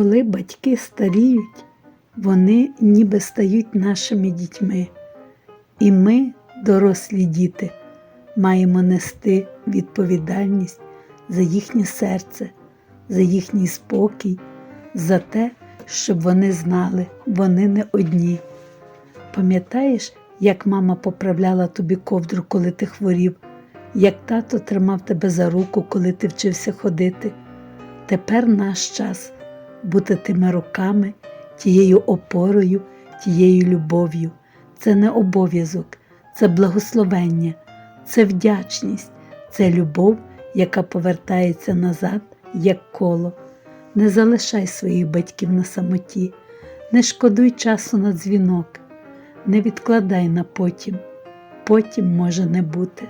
Коли батьки старіють, вони ніби стають нашими дітьми. І ми, дорослі діти, маємо нести відповідальність за їхнє серце, за їхній спокій, за те, щоб вони знали, вони не одні. Пам'ятаєш, як мама поправляла тобі ковдру, коли ти хворів, як тато тримав тебе за руку, коли ти вчився ходити? Тепер наш час бути тими руками, тією опорою, тією любов'ю. Це не обов'язок, це благословення, це вдячність, це любов, яка повертається назад, як коло. Не залишай своїх батьків на самоті, не шкодуй часу на дзвінок, не відкладай на потім, потім може не бути.